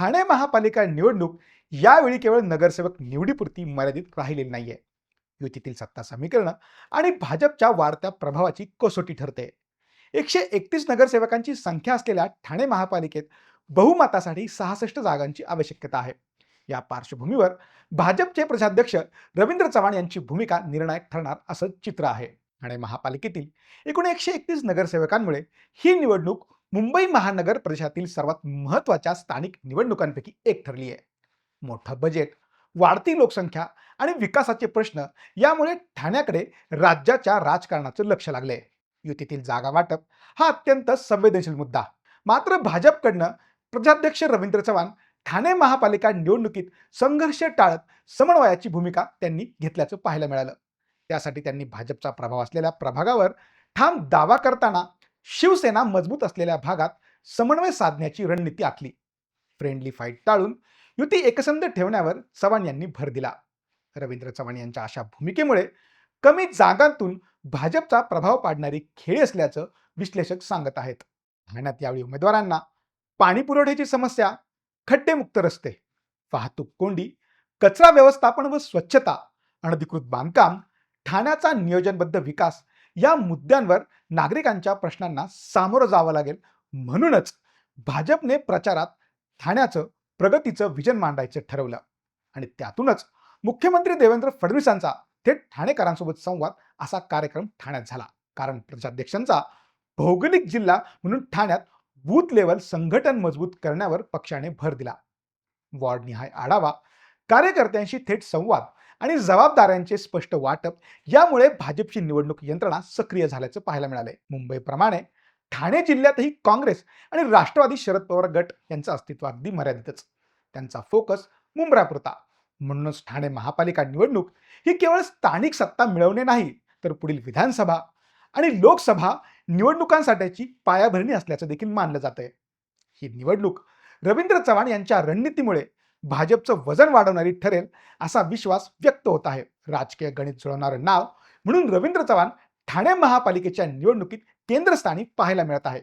ठाणे महापालिका निवडणूक यावेळी केवळ नगरसेवक निवडीपुरती मर्यादित राहिलेली नाहीये. युतीतील सत्ता समीकरणं आणि भाजपच्या वाढत्या प्रभावाची कसोटी ठरते. एकशे एकतीस नगरसेवकांची संख्या असलेल्या ठाणे महापालिकेत बहुमतासाठी सहासष्ट जागांची आवश्यकता आहे. या पार्श्वभूमीवर भाजपचे प्रदेशाध्यक्ष रवींद्र चव्हाण यांची भूमिका निर्णायक ठरणार असं चित्र आहे. ठाणे महापालिकेतील एकूण एकशे एकतीस नगरसेवकांमुळे ही निवडणूक मुंबई महानगर प्रदेशातील सर्वात महत्त्वाच्या स्थानिक निवडणुकांपैकी एक ठरली आहे. मोठं बजेट वाढती लोकसंख्या आणि विकासाचे प्रश्न यामुळे ठाण्याकडे राज्याच्या राजकारणाचं लक्ष लागले युतीतील जागा वाटप हा अत्यंत संवेदनशील मुद्दा. मात्र भाजपकडनं प्रजाध्यक्ष रवींद्र चव्हाण ठाणे महापालिका निवडणुकीत संघर्ष टाळत समन्वयाची भूमिका त्यांनी घेतल्याचं पाहायला मिळालं. त्यासाठी त्यांनी भाजपचा प्रभाव असलेल्या प्रभागावर ठाम दावा करताना शिवसेना मजबूत असलेल्या भागात समन्वय साधण्याची रणनीती आखली. फ्रेंडली फाईट टाळून युती एकसंध ठेवण्यावर चव्हाण यांनी भर दिला. रवींद्र चव्हाण यांच्या अशा भूमिकेमुळे कमी जागांतून भाजपचा प्रभाव पाडणारी खेळी असल्याचं विश्लेषक सांगत आहेत. ठाण्यात यावेळी उमेदवारांना पाणी पुरवठ्याची समस्या खड्डेमुक्त रस्ते वाहतूक कोंडी कचरा व्यवस्थापन व स्वच्छता अनधिकृत बांधकाम ठाण्याचा नियोजनबद्ध विकास या मुद्द्यांवर नागरिकांच्या प्रश्नांना सामोरं जावं लागेल. म्हणूनच भाजपने प्रचारात ठाण्याचं प्रगतीचं विजन मांडायचं ठरवलं. आणि त्यातूनच मुख्यमंत्री देवेंद्र फडणवीसांचा थेट ठाणेकरांसोबत संवाद असा कार्यक्रम ठाण्यात झाला. कारण प्रदेशाध्यक्षांचा भौगोलिक जिल्हा म्हणून ठाण्यात बूथ लेवल संघटन मजबूत करण्यावर पक्षाने भर दिला. वॉर्डनिहाय आढावा कार्यकर्त्यांशी थेट संवाद आणि जबाबदाऱ्यांचे स्पष्ट वाटप यामुळे भाजपची निवडणूक यंत्रणा सक्रिय झाल्याचं पाहायला मिळालंय. मुंबईप्रमाणे ठाणे जिल्ह्यातही काँग्रेस आणि राष्ट्रवादी शरद पवार गट यांचं अस्तित्व अगदी मर्यादितच. त्यांचा फोकस मुंब्रापुरता म्हणूनच ठाणे महापालिका निवडणूक ही केवळ स्थानिक सत्ता मिळवणे नाही तर पुढील विधानसभा आणि लोकसभा निवडणुकांसाठीची पायाभरणी असल्याचं देखील मानलं जात आहे ही निवडणूक रवींद्र चव्हाण यांच्या रणनीतीमुळे भाजपचं वजन वाढवणारी ठरेल असा विश्वास व्यक्त होत आहे. राजकीय गणित जुळवणारं नाव म्हणून रवींद्र चव्हाण ठाणे महापालिकेच्या निवडणुकीत केंद्रस्थानी पाहायला मिळत आहे.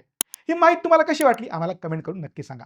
ही माहिती तुम्हाला कशी वाटली? आम्हाला कमेंट करून नक्की सांगा.